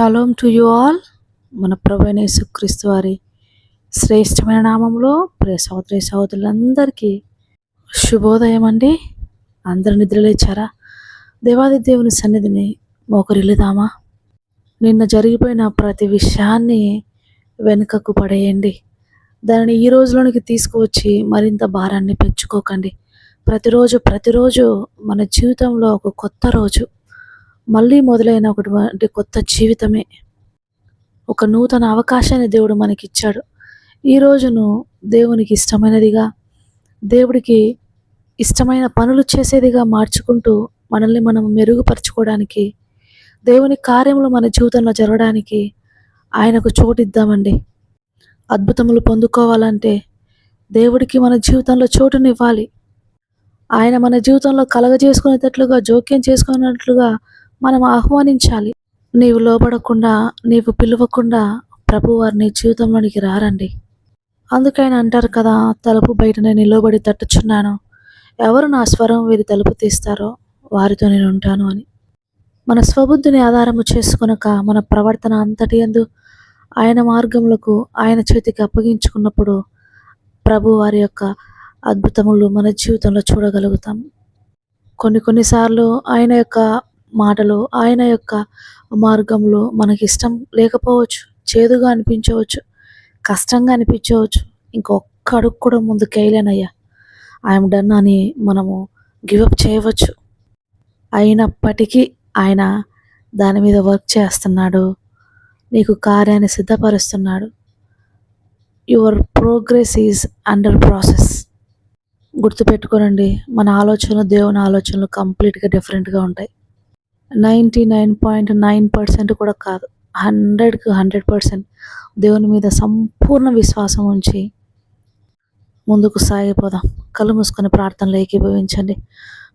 Shalom to you all మన ప్రభైన సుక్రీస్తు వారి శ్రేష్టమైన నామంలో ప్రియ సహోదరి సహోదరులందరికీ శుభోదయం అండి. అందరు నిద్రలేచారా దేవాది దేవుని సన్నిధిని మోకరిల్లుదామా? నిన్న జరిగిపోయిన ప్రతి విషయాన్ని వెనుకకు పడేయండి. దానిని ఈ రోజులోనికి తీసుకువచ్చి మరింత భారాన్ని పెంచుకోకండి. ప్రతిరోజు ప్రతిరోజు మన జీవితంలో ఒక కొత్త రోజు. మళ్ళీ మొదలైన ఒకటి కొత్త జీవితమే. ఒక నూతన అవకాశాన్ని దేవుడు మనకిచ్చాడు. ఈ రోజును దేవునికి ఇష్టమైనదిగా దేవుడికి ఇష్టమైన పనులు చేసేదిగా మార్చుకుంటూ మనల్ని మనం మెరుగుపరచుకోవడానికి దేవుని కార్యములు మన జీవితంలో జరగడానికి ఆయనకు చోటు ఇద్దామండి అద్భుతములు పొందుకోవాలంటే దేవుడికి మన జీవితంలో చోటునివ్వాలి. ఆయన మన జీవితంలో కలగజేసుకునేటట్లుగా జోక్యం చేసుకున్నట్లుగా మనం ఆహ్వానించాలి. నీవు లోబడకుండా నీవు పిలవకుండా ప్రభు వారిని జీవితంలోనికి రారండి. అందుకైనా అంటారు కదా తలుపు బయట నేను నిలబడి తట్టుచున్నాను. ఎవరు నా స్వరం వీరి తలుపు తీస్తారో వారితో నేను ఉంటాను అని. మన స్వబుద్ధిని ఆధారము చేసుకునక మన ప్రవర్తన అంతటి ఎందు ఆయన మార్గములకు ఆయన చేతికి అప్పగించుకున్నప్పుడు ప్రభు వారి యొక్క అద్భుతములు మన జీవితంలో చూడగలుగుతాం. కొన్ని కొన్నిసార్లు ఆయన యొక్క మాటలు ఆయన యొక్క మార్గంలో మనకి ఇష్టం లేకపోవచ్చు చేదుగా అనిపించవచ్చు కష్టంగా అనిపించవచ్చు ఇంకొక్క అడుగు కూడా ముందుకు వేయలేనయ్యా. ఐఎమ్ డన్ అని మనము గివప్ చేయవచ్చు. అయినప్పటికీ ఆయన దాని మీద వర్క్ చేస్తున్నాడు నీకు కార్యాన్ని సిద్ధపరుస్తున్నాడు. Your progress is under process గుర్తుపెట్టుకోనండి మన ఆలోచనలు దేవుని ఆలోచనలు కంప్లీట్గా డిఫరెంట్గా ఉంటాయి. Ninety nine point nine percent కూడా కాదు. హండ్రెడ్కి హండ్రెడ్ పర్సెంట్ దేవుని మీద సంపూర్ణ విశ్వాసం ఉంచి ముందుకు సాగిపోదాం. కళ్ళు మూసుకొని ప్రార్థనలు ఏకీభవించండి.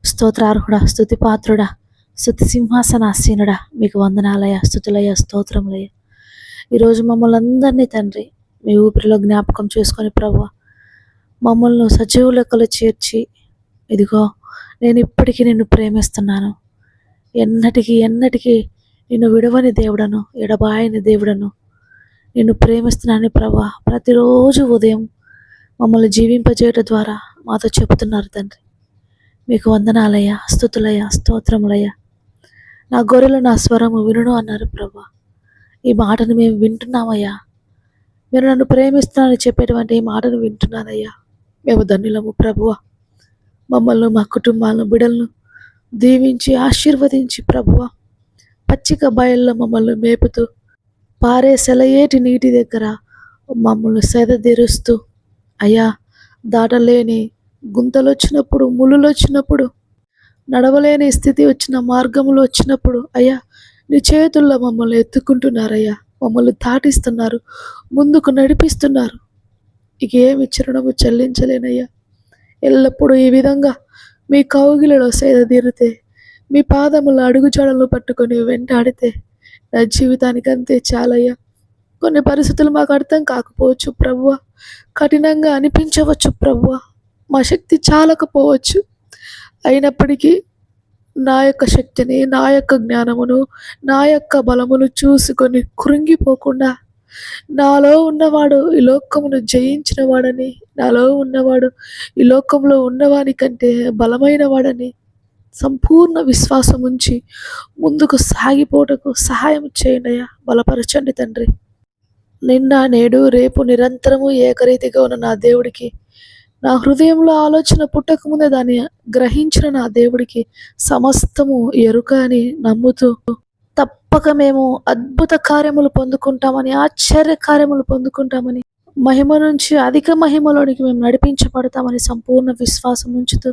స్తోత్రార్హుడా స్థుతి పాత్రుడా స్థుతి సింహాసనాసీనుడా మీకు వందనాలయ స్థుతులయ స్తోత్రములయ ఈరోజు మమ్మల్ని అందరినీ తండ్రి మీ ఊపిరిలో జ్ఞాపకం చేసుకొని ప్రభు మమ్మల్ని సజీవ లెక్కలు చేర్చి ఇదిగో నేను ఇప్పటికీ నిన్ను ప్రేమిస్తున్నాను. ఎన్నటికి ఎన్నటికీ నిన్ను విడవని దేవుడను ఎడబాయని దేవుడను. నిన్ను ప్రేమిస్తున్నాను ప్రభా ప్రతిరోజు ఉదయం మమ్మల్ని జీవింపజేయట ద్వారా మాతో చెబుతున్నారు తండ్రి. మీకు వందనాలయ స్థుతులయ స్తోత్రములయ నా గొర్రెలు నా స్వరము వినును అన్నారు ప్రభా. ఈ మాటను మేము వింటున్నామయ్యా. మీరు నన్ను ప్రేమిస్తున్నానని చెప్పేటువంటి ఈ మాటను వింటున్నానయ్యా. మేము ధన్యులము ప్రభువ. మమ్మల్ని మా కుటుంబాలను బిడలను దీవించి ఆశీర్వదించి ప్రభువ. పచ్చిక బయల్లో మమ్మల్ని మేపుతూ పారే సెలయేటి నీటి దగ్గర మమ్మల్ని సెదదీరుస్తూ. అయ్యా దాటలేని గుంతలు వచ్చినప్పుడు ముళ్ళు వచ్చినప్పుడు నడవలేని స్థితి వచ్చిన మార్గములు వచ్చినప్పుడు అయ్యా నీ చేతుల్లో మమ్మల్ని ఎత్తుకుంటున్నారయ్యా. మమ్మల్ని దాటిస్తున్నారు ముందుకు నడిపిస్తున్నారు. ఇక ఏమి చిరునము చెల్లించలేనయ్యా. ఎల్లప్పుడూ ఈ విధంగా మీ కౌగిలలో సేద తీరితే మీ పాదముల అడుగుజాడలు పట్టుకొని వెంటాడితే నా జీవితానికి అంతే చాలయ్యా. కొన్ని పరిస్థితులు మాకు అర్థం కాకపోవచ్చు ప్రభువ కఠినంగా అనిపించవచ్చు ప్రభువ మా శక్తి చాలకపోవచ్చు. అయినప్పటికీ నా యొక్క శక్తిని నా యొక్క జ్ఞానమును నా యొక్క బలమును చూసుకొని కృంగిపోకుండా నాలో ఉన్నవాడు ఈ లోకమును జయించిన వాడని నాలో ఉన్నవాడు ఈ లోకంలో ఉన్నవాని కంటే బలమైన వాడని సంపూర్ణ విశ్వాసం ఉంచి ముందుకు సాగిపోటకు సహాయం చేయండియా బలపరచండి తండ్రి. నిన్న నేడు రేపు నిరంతరము ఏకరీతిగా ఉన్న నా దేవుడికి నా హృదయంలో ఆలోచన పుట్టకముందే దాన్ని గ్రహించిన నా దేవుడికి సమస్తము ఎరుక అని నమ్ముతూ తప్పక మేము అద్భుత కార్యములు పొందుకుంటామని ఆశ్చర్య కార్యములు పొందుకుంటామని మహిమ నుంచి అధిక మహిమలోనికి మేము నడిపించబడతామని సంపూర్ణ విశ్వాసం ఉంచుతూ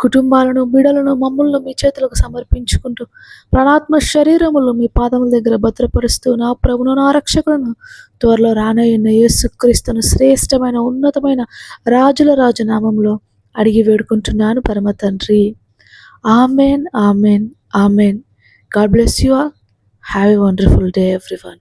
కుటుంబాలను బిడలను మమ్మల్ని మీ చేతులకు సమర్పించుకుంటూ ప్రాణాత్మ శరీరములు మీ పాదముల దగ్గర భద్రపరుస్తూ నా ప్రభును నా రక్షకులను త్వరలో రానయ్యున్న యేసుక్రీస్తును శ్రేష్టమైన ఉన్నతమైన రాజుల రాజనామంలో అడిగి వేడుకుంటున్నాను పరమ తండ్రి. Amen amen amen. God bless you all. Have a wonderful day, everyone.